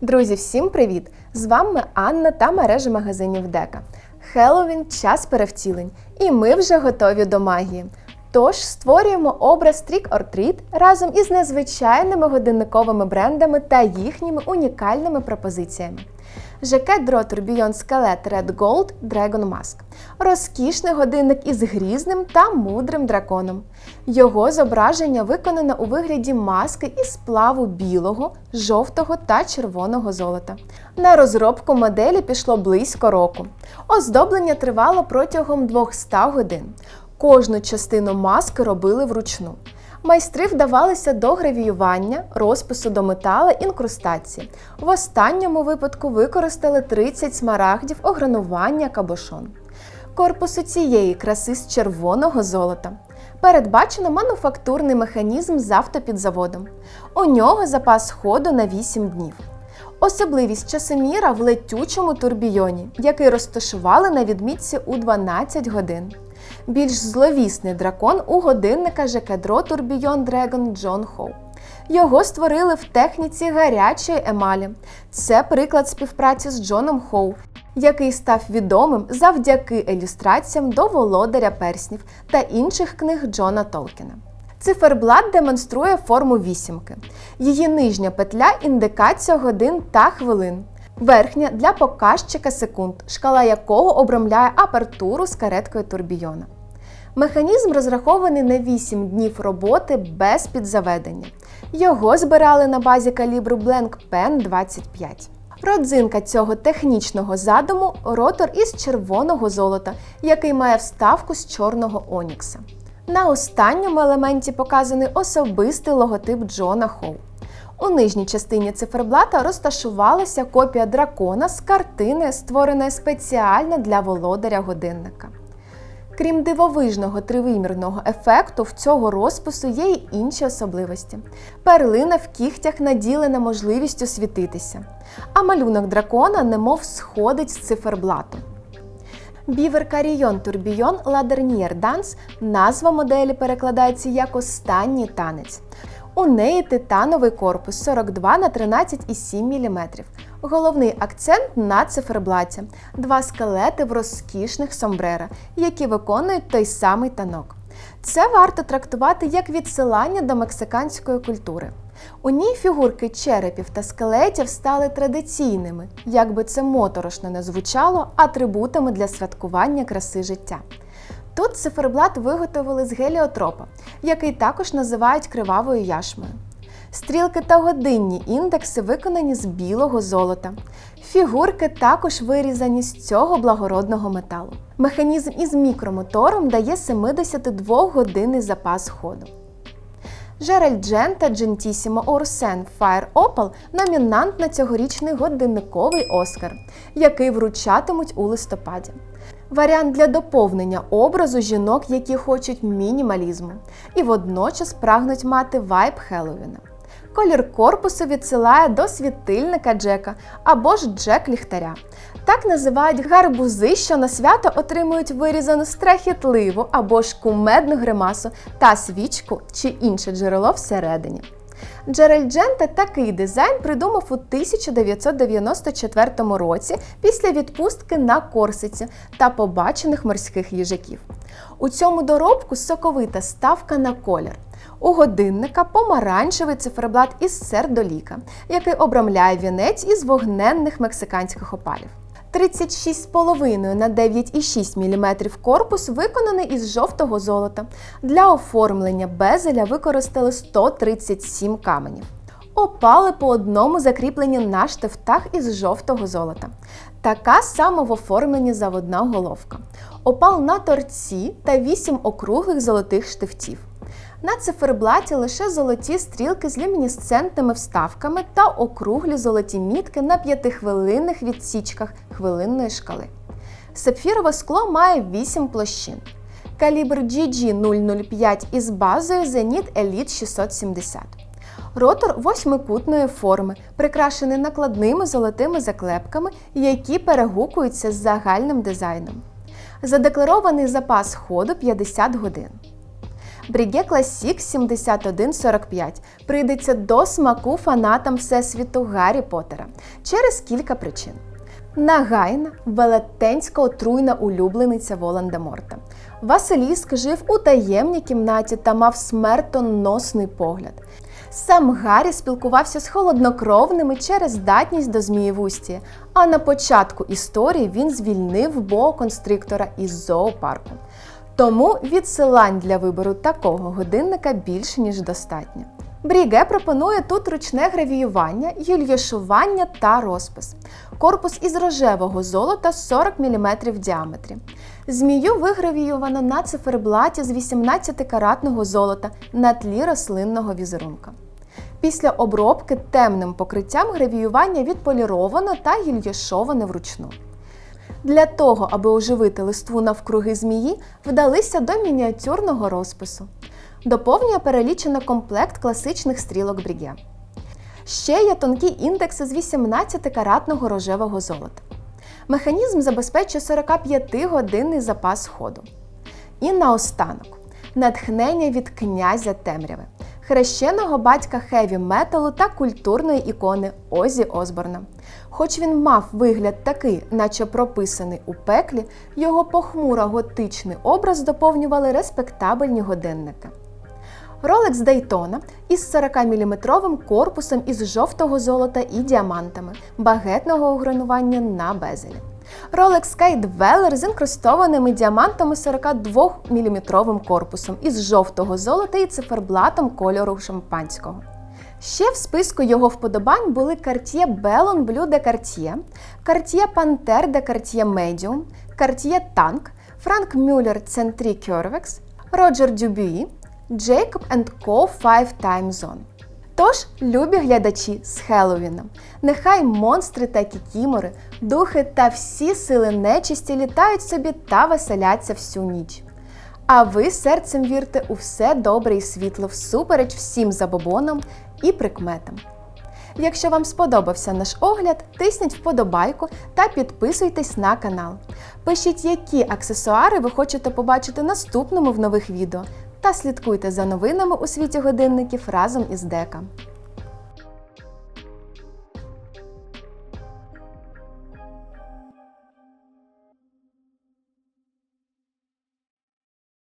Друзі, всім привіт! З вами Анна та мережа магазинів Дека. Хеллоуін – час перевтілень, і ми вже готові до магії. Тож створюємо образ Trick or Treat разом із незвичайними годинниковими брендами та їхніми унікальними пропозиціями. Жакет Draw Tourbillon Skelet Red Gold Dragon Mask. Розкішний годинник із грізним та мудрим драконом. Його зображення виконано у вигляді маски із сплаву білого, жовтого та червоного золота. На розробку моделі пішло близько року. Оздоблення тривало протягом 200 годин. Кожну частину маски робили вручну. Майстри вдавалися до гравіювання, розпису до метала, інкрустації. В останньому випадку використали 30 смарагдів огранування кабошон. Корпус у цієї краси з червоного золота. Передбачено мануфактурний механізм з автопідзаводом. У нього запас ходу на 8 днів. Особливість часоміра в летючому турбійоні, який розташували на відмітці у 12 годин. Більш зловісний дракон у годинника Жекедро Турбійон Dragon Джон Хоу. Його створили в техніці гарячої емалі. Це приклад співпраці з Джоном Хоу, який став відомим завдяки ілюстраціям до володаря перснів та інших книг Джона Толкіна. Циферблат демонструє форму вісімки. Її нижня петля індикація годин та хвилин. Верхня для показчика секунд, шкала якого обрамляє апертуру з кареткою турбійона. Механізм розрахований на 8 днів роботи без підзаведення. Його збирали на базі калібру Blank Pen 25. Родзинка цього технічного задуму ротор із червоного золота, який має вставку з чорного онікса. На останньому елементі показаний особистий логотип Джона Хоу. У нижній частині циферблата розташувалася копія дракона з картини, створеної спеціально для володаря годинника. Крім дивовижного тривимірного ефекту, в цього розпису є й інші особливості. Перлина в кігтях наділена можливістю світитися, а малюнок дракона немов сходить з циферблату. Бівер Карійон Турбійон Ладернієр Данс назва моделі перекладається як останній танець. У неї титановий корпус 42 на 13,7 мм. Головний акцент на циферблаті. Два скелети в розкішних сомбрера, які виконують той самий танок. Це варто трактувати як відсилання до мексиканської культури. У ній фігурки черепів та скелетів стали традиційними, як би це моторошно не звучало, атрибутами для святкування краси життя. Тут циферблат виготовили з геліотропа, який також називають кривавою яшмою. Стрілки та годинні індекси виконані з білого золота. Фігурки також вирізані з цього благородного металу. Механізм із мікромотором дає 72 годинний запас ходу. Жерель Джен та Джентісімо Орсен Fire Opal номінант на цьогорічний годинниковий Оскар, який вручатимуть у листопаді. Варіант для доповнення образу жінок, які хочуть мінімалізму, і водночас прагнуть мати вайб Хеллоуіна. Колір корпусу відсилає до світильника Джека або ж Джек ліхтаря. Так називають гарбузи, що на свято отримують вирізану страхітливу або ж кумедну гримасу та свічку чи інше джерело всередині. Джерель Дженте такий дизайн придумав у 1994 році після відпустки на Корсиці та побачених морських їжаків. У цьому доробку соковита ставка на колір. У годинника помаранчевий циферблат із сердоліка, який обрамляє вінець із вогненних мексиканських опалів. 36,5 на 9,6 мм корпус виконаний із жовтого золота. Для оформлення безеля використали 137 каменів. Опали по одному закріплені на штифтах із жовтого золота. Така сама в оформленні заводна головка. Опал на торці та 8 округлих золотих штифтів. На циферблаті лише золоті стрілки з люмінесцентними вставками та округлі золоті мітки на п'ятихвилинних відсічках хвилинної шкали. Сапфірове скло має 8 площин. Калібр GG005 із базою Zenit Elite 670. Ротор восьмикутної форми, прикрашений накладними золотими заклепками, які перегукуються з загальним дизайном. Задекларований запас ходу 50 годин. Бріге Класік 7145 прийдеться до смаку фанатам Всесвіту Гаррі Поттера через кілька причин. Нагайна, велетенська отруйна улюблениця Волан-де-Морта. Василіск жив у таємній кімнаті та мав смертоносний погляд. Сам Гаррі спілкувався з холоднокровними через здатність до змієвусті, а на початку історії він звільнив боо-констриктора із зоопарку. Тому відсилань для вибору такого годинника більше, ніж достатньо. Бріге пропонує тут ручне гравіювання, гільйошування та розпис. Корпус із рожевого золота 40 мм в діаметрі. Змію вигравіювано на циферблаті з 18-каратного золота на тлі рослинного візерунка. Після обробки темним покриттям гравіювання відполіровано та гільйошоване вручну. Для того, аби оживити листву навкруги змії, вдалися до мініатюрного розпису. Доповнює перелічено комплект класичних стрілок бріге. Ще є тонкі індекси з 18-каратного рожевого золота. Механізм забезпечує 45-годинний запас ходу. І наостанок натхнення від князя темряви, хрещеного батька хеві металу та культурної ікони Озі Осборна. Хоч він мав вигляд такий, наче прописаний у пеклі, його похмуро готичний образ доповнювали респектабельні годинники. Rolex Daytona із 40-мм корпусом із жовтого золота і діамантами, багетного огранування на безелі. Rolex Sky Dweller з інкрустованими діамантами 42-мм корпусом із жовтого золота і циферблатом кольору шампанського. Ще в списку його вподобань були Cartier Bellon Bleu de Cartier, Cartier Panther de Cartier Medium, Cartier Tank, Frank Muller Centric Curvex, Roger Dubuis, Jacob Co. Five Time Zone. Тож, любі глядачі з Хеллоуіном, нехай монстри та кікімори, духи та всі сили нечисті літають собі та веселяться всю ніч. А ви серцем вірте у все добре і світло всупереч всім забобонам і прикметам. Якщо вам сподобався наш огляд, тисніть вподобайку та підписуйтесь на канал. Пишіть, які аксесуари ви хочете побачити наступному в нових відео, та слідкуйте за новинами у світі годинників разом із Дека.